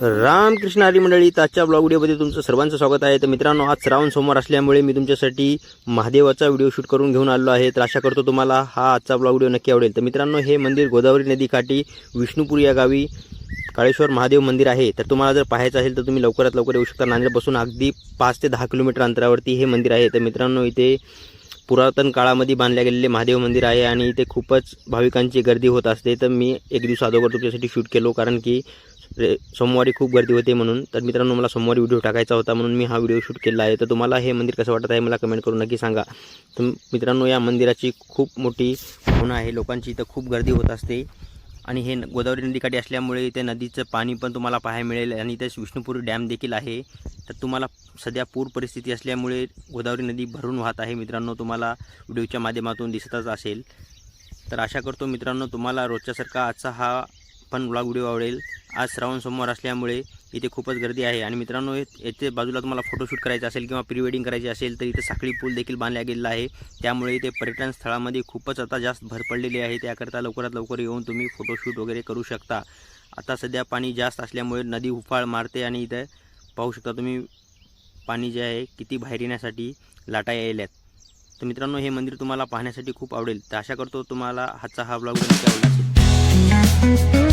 रामकृष्ण हरी मंडळी आजच्या ब्लॉग व्हिडिओमध्ये तुमचं सर्वांचं स्वागत आहे. तर मित्रांनो आज श्रावण सोमवार असल्यामुळे मी तुमच्यासाठी महादेवाचा व्हिडिओ शूट करून घेऊन आलो आहे. तर आशा करतो तुम्हाला हा आजचा ब्लॉग व्हिडिओ नक्की आवडेल. तर मित्रांनो हे मंदिर गोदावरी नदीकाठी विष्णुपूर या गावी काळेश्वर महादेव मंदिर आहे. तर तुम्हाला जर पाहायचं असेल तर तुम्ही लवकरात लवकर येऊ शकता. नांदेडपासून अगदी पाच ते दहा किलोमीटर अंतरावरती हे मंदिर आहे. तर मित्रांनो इथे पुरातन काळामध्ये बांधले गेलेले महादेव मंदिर आहे आणि इथे खूपच भाविकांची गर्दी होत असते. तर मी एक दिवस अगोदर तुमच्यासाठी शूट केलो कारण की रे सोमवारी खूप गर्दी होते म्हणून. तर मित्रांनो मला सोमवारी व्हिडिओ टाकायचा होता म्हणून मी हा व्हिडिओ शूट केला आहे. तर तुम्हाला हे मंदिर कसं वाटत आहे मला कमेंट करून नक्की सांगा. तर मित्रांनो या मंदिराची खूप मोठी भावना आहे. लोकांची इथं खूप गर्दी होत असते. आणि हे न- गोदावरी नदीकाठी असल्यामुळे इथे नदीचं पाणी पण तुम्हाला पाहायला मिळेल. आणि इथे विष्णुपूर डॅम देखील आहे. तर तुम्हाला सध्या पूर परिस्थिती असल्यामुळे गोदावरी नदी भरून वाहत आहे. मित्रांनो तुम्हाला व्हिडिओच्या माध्यमातून दिसतच असेल. तर आशा करतो मित्रांनो तुम्हाला रोजच्यासारखा आजचा हा पण ब्लॉग व्हिडिओ आवडेल. आज श्रावण सोमवार असल्यामुळे इथे खूपच गर्दी आहे. आणि मित्रांनो येथे बाजूला तुम्हाला फोटोशूट करायचं असेल किंवा प्री वेडिंग करायची असेल तर इथे साखळी पूल देखील बांधला गेलेला आहे. त्यामुळे इथे पर्यटन स्थळामध्ये खूपच आता जास्त भर पडलेली आहे. त्याकरता लवकरात लवकर येऊन तुम्ही फोटोशूट वगैरे करू शकता. आता सध्या पाणी जास्त असल्यामुळे नदी उफाळ मारते आणि इथे पाहू शकता तुम्ही पाणी जे आहे किती बाहेर येण्यासाठी लाटा यायल्यात. तर मित्रांनो हे मंदिर तुम्हाला पाहण्यासाठी खूप आवडेल. तर आशा करतो तुम्हाला आजचा हा ब्लॉग आवडला असेल.